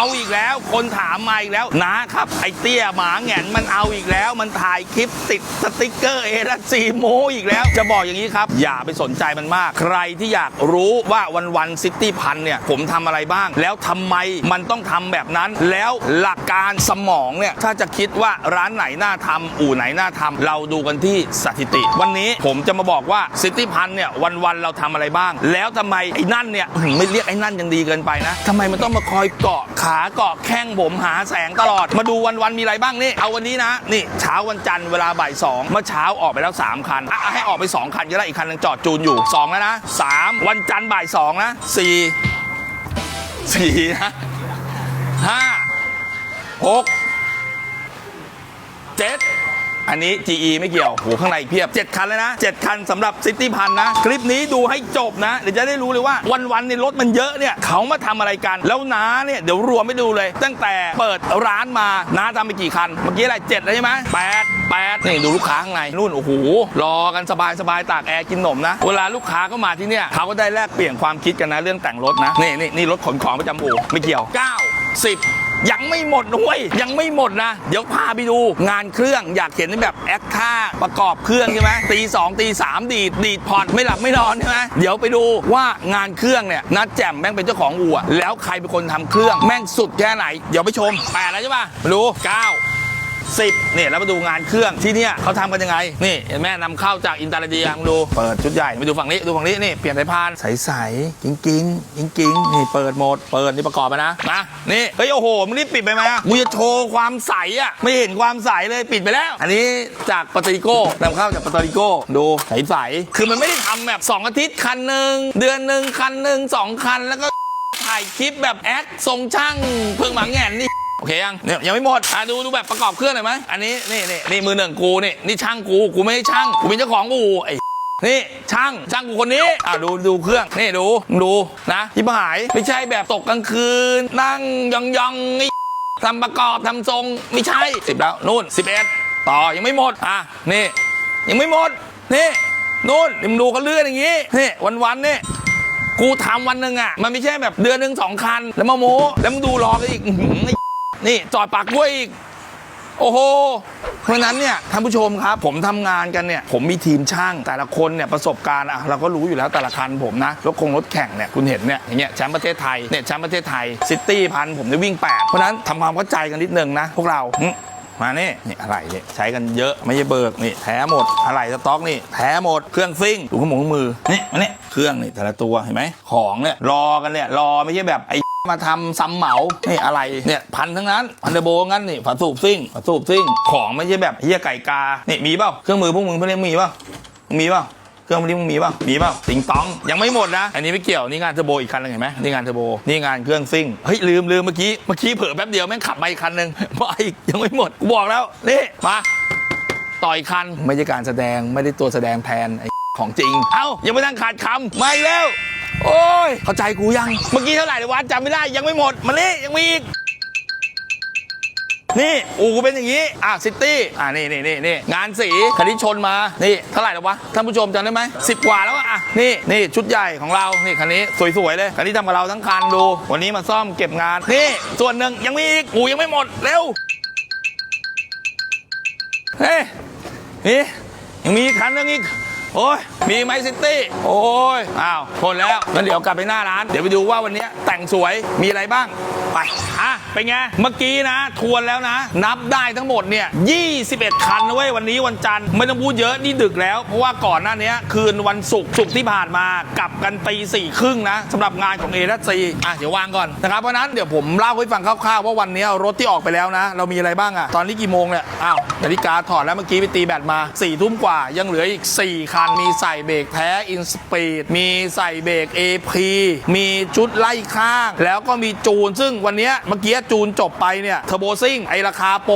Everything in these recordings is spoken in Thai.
เอาอีกแล้ว คนถามมาอีกแล้วนะครับ ไอเตี้ยหมาแหงนมันเอาอีกแล้ว มันถ่ายคลิปติดสติกเกอร์เอรัสซีโมอีกแล้ว จะบอกอย่างนี้ครับ อย่าไปสนใจมันมาก ใครที่อยากรู้ว่าวันวันซิตี้พันเนี่ยผมทำอะไรบ้าง แล้วทำไมมันต้องทำแบบนั้น แล้วหลักการสมองเนี่ยถ้าจะคิดว่าร้านไหนน่าทำอู่ไหนน่าทำเราดูกันที่สถิติ วันนี้ผมจะมาบอกว่าซิตี้พันเนี่ยวันวันๆเราทำอะไรบ้าง แล้วทำไมไอ้นั่นเนี่ยไม่เรียกไอ้นั่นยังดีเกินไปนะทำไมมันต้องมาคอยเกาะขาเกาะแข้งผมหาแสงตลอด มาดูวันวันมีอะไรบ้างนี่ เอาวันนี้นะ นี่เช้าวันจันทร์เวลาบ่ายสองเมื่อเช้าออกไปแล้ว 3 คันอะให้ออกไป 2 คันก็ได้อีกคันนึงจอดจูนอยู่ 2 แล้วนะ 3 วันจันทร์บ่ายสองนะสี่สี่นะห้าหกเจ็ด อันนี้ GE ไม่เกี่ยวโหข้างในเพียบ 7 คันเลยนะ 7 คันสำหรับซิตี้พันนะ คลิปนี้ดูให้จบนะ เดี๋ยวจะได้รู้เลยว่าวันๆในยรถมันเยอะเนี่ยเขามาทำอะไรกัน แล้วน้าเนี่ยเดี๋ยวรวมไม่ดูเลย ตั้งแต่เปิดร้านมาน้าทำไปกี่คัน เมื่อกี้อะไรเจ็ดใช่ไหมแปดแปดนี่ดูลูกค้าข้างในนู่นโอ้โหรอกันสบายสบายตากแอร์กินนมนะ เวลาลูกค้าก็มาที่เนี่ยเขาก็ได้แลกเปลี่ยนความคิดกันนะเรื่องแต่งรถนะนี่นี่นี่รถขนของประจำอู่ไม่เกี่ยว 9 10 ยังไม่หมดด้วย ยังไม่หมดนะ เดี๋ยวพาไปดูงานเครื่องอยากเห็นแบบแอคท่าประกอบเครื่องใช่ไหมตีสองตีสามดีดดีดผ่อนไม่หลับไม่นอนใช่ไหมเดี๋ยวไปดูว่างานเครื่องเนี่ยนัดแจ่มแม่งเป็นเจ้าของอู่แล้วใครเป็นคนทำเครื่องแม่งสุดแค่ไหน เดี๋ยวไปชมแปดแล้วใช่ป่ะมาดูเก้า สิบเนี่ยแล้วมาดูงานเครื่องที่เนี่ยเขาทำกันยังไงนี่เห็นแม่นำเข้าจากอินเตอร์เดียมาดูเปิดชุดใหญ่มาดูฝั่งนี้ดูฝั่งนี้นี่เปลี่ยนสายพานใสๆกิ้งกิ้งกิ้งกิ้งนี่เปิดโหมดเปิดนี่ประกอบไปนะมานี่เฮ้ยโอ้โหมึงรีบปิดไปไหมอะกูจะโชว์ความใสอะไม่เห็นความใสเลยปิดไปแล้ว อันนี้จากปาตริโก้นำเข้าจากปาตริโก้ดูใสๆคือมันไม่ได้ทำแบบสองอาทิตย์คันหนึ่งเดือนหนึ่งคันหนึ่งสองคันแล้วก็ถ่ายคลิปแบบแอคทรงช่างเพิ่งหมังแงนนี่ โอเคยังเนี่ยยังไม่หมดอะดูดูแบบประกอบเครื่องหน่อยไหมอันนี้นี่นี่นี่มือหนึ่งกูนี่นี่ช่างกูกูไม่ใช่ช่างกูเป็นเจ้าของอู่ไอ้นี่ช่างช่างกูคนนี้อะดูดูเครื่องนี่ดูดูนะที่หายไม่ใช่แบบตกกลางคืน นั่งยองยองๆไอ้ทำประกอบทำทรงไม่ใช่สิบแล้วนู่นสิบเอ็ดต่อยังไม่หมดอะนี่ ยังไม่หมดนี่นู่นเดี๋ยวมึงดูเขาเลื่อนอย่างงี้นี่วันวันๆนี่กูทำวันหนึ่งอะมันไม่ใช่แบบเดือนหนึ่งสองคัน แล้วมาโม้แล้วมึงดูรอกันอีกอื้อหือไอ้ นี่จอดปากกล้วยอีกโอ้โห เพราะนั้นเนี่ยท่านผู้ชมครับ ผมทำงานกันเนี่ย ผมมีทีมช่างแต่ละคนเนี่ยประสบการณ์อะเราก็รู้อยู่แล้วแต่ละคันผมนะรถคงรถแข่งเนี่ยคุณเห็นเนี่ยอย่างเงี้ยแชมป์ประเทศไทยเนี่ยแชมป์ประเทศไทยซิตี้พันผมได้วิ่ง 8 เพราะนั้นทำความเข้าใจกันนิดนึงนะ พวกเรามานี่นี่อะไรเนี่ยใช้กันเยอะไม่ใช่เบิกนี่แท้หมดอะไรสต็อกนี่แท้หมดเครื่องซิ่งดูขมงมือนี่มานี่เครื่องนี่แต่ละตัวเห็นไหมของเนี่ยรอกันเนี่ยรอไม่ใช่แบบไอ มาทำซ้ำเหมานี่อะไรเนี่ยพันทั้งนั้นพันเดอร์โบงั้นนี่ฝาสูบซิ่งฝาสูบซิ่งของไม่ใช่แบบเฮียไก่กานี่มีเปล่าเครื่องมือพวกมึงพวกนี้มีเปล่ามีเปล่าเครื่องพวกนี้มึงมีเปล่ามีเปล่าติงตอง ยังไม่หมดนะ อันนี้ไม่เกี่ยว นี่งานเทอร์โบอีกคันหนึงเห็นไหมนี่งานเทอร์โบ นี่งานเครื่องซิ่ง เฮ้ยลืมลืมเมื่อกี้ เมื่อกี้เผลอแป๊บเดียวแม่งขับมาอีกคันหนึงมาอีกยังไม่หมดกูบอกแล้ว นี่ มา ต่อยคัน ไม่ใช่การแสดง ไม่ได้ตัวแสดงแทนไอ้ของจริง เอ้ายังไม่ตั้งขาดคำมาอีกแล้ว โอ้ย เข้าใจกูยัง เมื่อกี้เท่าไหร่เลยวะจำไม่ได้ยังไม่หมด มานี่ยังมีอีก นี่อูกูเป็นอย่างนี้ อะซิตี้อะนี่นี่นี่นี่งานสีคันนี้ชนมา นี่เท่าไหร่แล้ววะท่านผู้ชมจำได้ไหมสิบกว่าแล้วอะอะนี่นี่ชุดใหญ่ของเรานี่คันนี้สวยๆเลยคันนี้ทำกับเราทั้งคันดู วันนี้มาซ่อมเก็บงาน นี่ ส่วนหนึ่งยังมีอีกอูยังไม่หมดเร็วเฮ้ยนี่ยังมีอีกคันนึงอีก โอ้ยมีไหมซิตี้ โอ้ย อ้าวหมดแล้วงั้นเดี๋ยวกลับไปหน้าร้าน เดี๋ยวไปดูว่าวันนี้แต่งสวยมีอะไรบ้าง ไปอะเป็นไง เมื่อกี้นะ ทวนแล้วนะ นับได้ทั้งหมดเนี่ย 21 คันนะเว้ย วันนี้วันจันทร์ไม่ต้องพูดเยอะ นี่ดึกแล้ว เพราะว่าก่อนหน้านี้คืนวันศุกร์ศุกร์ที่ผ่านมากลับกันตีสี่ครึ่งนะสำหรับงานของเอรัสซีอะเดี๋ยววางก่อนนะครับเพราะฉะนั้นเดี๋ยวผมเล่าให้ฟังคร่าวๆว่าวันนี้รถที่ออกไปแล้วนะ เรามีอะไรบ้างอะตอนนี้กี่โมงเนี่ยอ้าวนาฬิกาถอดแล้วเมื่อกี้ไปตีแบตมา4ี่ทุ่มกว่ายังเหลืออีก4คันมีใส่เบรกแท้อินสปีดมีใส่เบรก AP มีชุดไล่ข้าง แล้วก็มีจูน ซึ่งวันนี้เมื่อกี้จูนจบไปเนี่ยเทอร์โบซิ่งไอราคาโปร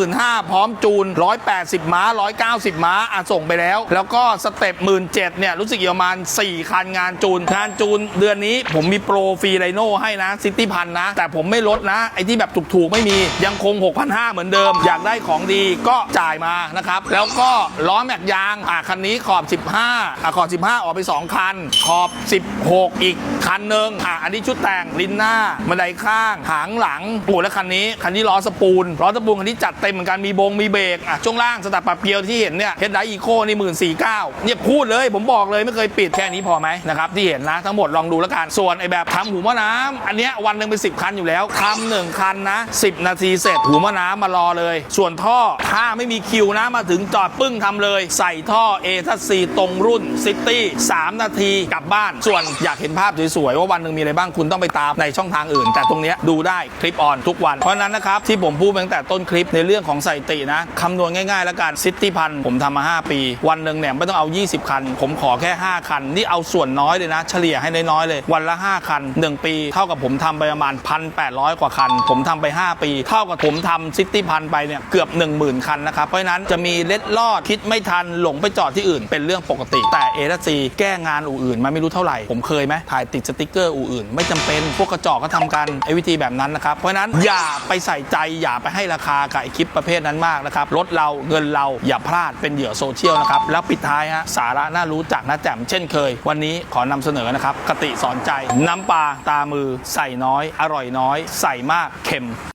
25,000 พร้อมจูน 180 ม้า 190 ม้าอะส่งไปแล้ว แล้วก็สเต็ป17,000เนี่ยรู้สึกประมาณ 4 คันงานจูน งานจูนเดือนนี้ผมมีโปรฟรีไลโน่ให้นะซิตี้พันนะ แต่ผมไม่ลดนะ ไอที่แบบถูกๆ ไม่มียังคง 6,500 เหมือนเดิม อยากได้ของดีก็จ่ายมานะครับ แล้วก็ล้อแม็กยางอะคันนี้ขอบ15อะขอบ 15 ออกไป 2 คัน ขอบ 16 อีกคันหนึ่งอะอันนี้ชุดแต่งลิ้นหน้าบันไดข้าง หางหลังงโอ้แล้วคันนี้ คันนี้ล้อสปูนล้อสปูนคันนี้จัดเต็มเหมือนกันมีบงมีเบรกอะช่วงล่างสตัดปรับเกียวที่เห็นเนี่ยเฮดไดอีโคนี่หมื่นสี่เก้าเนี่ยพูดเลยผมบอกเลยไม่เคยปิดแค่นี้พอไหมนะครับที่เห็นนะทั้งหมดลองดูแล้วกันส่วนไอ้แบบทำหูม้อน้ำอันเนี้ยวันหนึ่งเป็น10คันอยู่แล้วทำหนึ่งคันนะ10นาทีเสร็จหูม้อน้ำมารอเลย ส่วนท่อถ้าไม่มีคิวนะมาถึงจอดปึ้งทำเลย ใส่ท่อเอทัซีตรงรุ่นซิตี้3นาทีกลับบ้าน ส่วนอยากเห็นภาพสวยๆว่าวันหนึ่งมีอะไรบ้างคุณต้องไปตามในช่องทางอื่น แต่ตรงนี้ดูได้คลิปออนทุกวัน เพราะนั้นนะครับ ที่ผมพูดตั้งแต่ต้นคลิปในเรื่องของสถิตินะคำนวณง่ายๆ แล้วกันซิตี้พันผมทำมา 5 ปี วันหนึ่งเนี่ยไม่ต้องเอา 20 คัน ผมขอแค่ 5 คัน นี่เอาส่วนน้อยเลยนะ เฉลี่ยให้น้อยๆเลย วันละ 5 คัน 1 ปี เท่ากับผมทำไปประมาณ 1,800 กว่าคัน ผมทำไป 5 ปี เท่ากับผมทำซิตี้พันไปเนี่ยเกือบ 10,000 คันนะครับเพราะฉะนั้นจะมีเล็ดลอดคิดไม่ทันหลงไปจอดที่อื่นเป็นเรื่องปกติ แต่เอทซีแก้งานอู่อื่นมาไม่รู้เท่าไหร่ ผมเคยไหมถ่ายติดสติกเกอร์อู่อื่น ไม่จำเป็นพวกกระจอกก็ทำกันไอ้วิธีแบบนั้นนะครับ เพราะฉะนั้นอย่าไปใส่ใจอย่าไปให้ราคากับไอ้คลิปประเภทนั้นมากนะครับรถเราเงินเราอย่าพลาดเป็นเหยื่อโซเชียลนะครับแล้วปิดท้ายฮะสาระน่ารู้จากน้าแจ่มเช่นเคย วันนี้ขอนำเสนอนะครับกติสอนใจ น้ำปลาตามือ ใส่น้อย อร่อยน้อย ใส่มากเค็ม